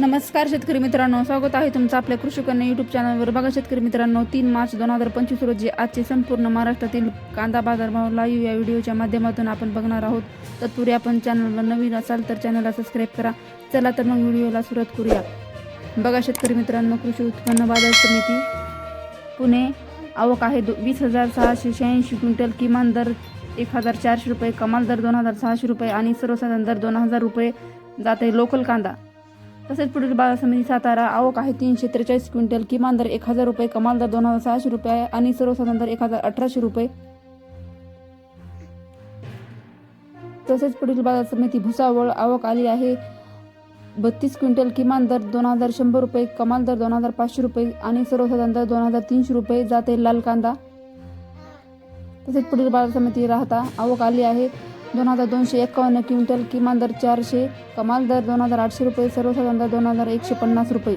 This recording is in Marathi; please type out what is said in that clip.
नमस्कार शेतकरी मित्रांनो स्वागत आहे तुमचं आपल्या कृषी कन्या यूट्यूब चॅनलवर बघा शेतकरी मित्रांनो तीन मार्च दोन हजार पंचवीस रोजी आजचे संपूर्ण महाराष्ट्रातील कांदा बाजारभाव लाईव्ह या व्हिडिओच्या माध्यमातून आपण बघणार आहोत. तत्पूर्वी आपण चॅनलवर नवीन असाल तर चॅनलला सबस्क्राईब करा. चला तर मग व्हिडिओला सुरुवात करूया. बघा शेतकरी मित्रांनो कृषी उत्पन्न बाजार समिती पुणे. आवक आहे दो वीस हजार सहाशे शहाऐंशी क्विंटल. किमान दर एक हजार चारशे रुपये कमाल दर दोन हजार सहाशे रुपये आणि सर्वसाधारण दर दोन हजार रुपये जाते लोकल कांदा. तसेच पुढील बाजार समिती सातारा आवक आहे तीनशे त्रेचाळीस क्विंटल किमान दर एक हजार रुपये कमाल दर दोन हजार सहाशे रुपये आहे आणि सर्वसाधारण दर एक हजार अठराशे रुपये. तसेच पुढील बाजार समिती भुसावळ आवक आली आहे. बत्तीस क्विंटल किमान दर दोन हजार शंभर रुपये कमाल दर दोन हजार पाचशे रुपये आणि सर्वसाधारण दर दोन हजार तीनशे रुपये जाते लाल कांदा. तसेच पुढील बाजार समिती राहता आवक आली आहे. दोन हजार दोनशे एकावन्न क्विंटल किमान दर चारशे कमाल दर दोन हजार आठशे रुपये सर्वसाधारण दर दोन हजार एकशे पन्नास रुपये.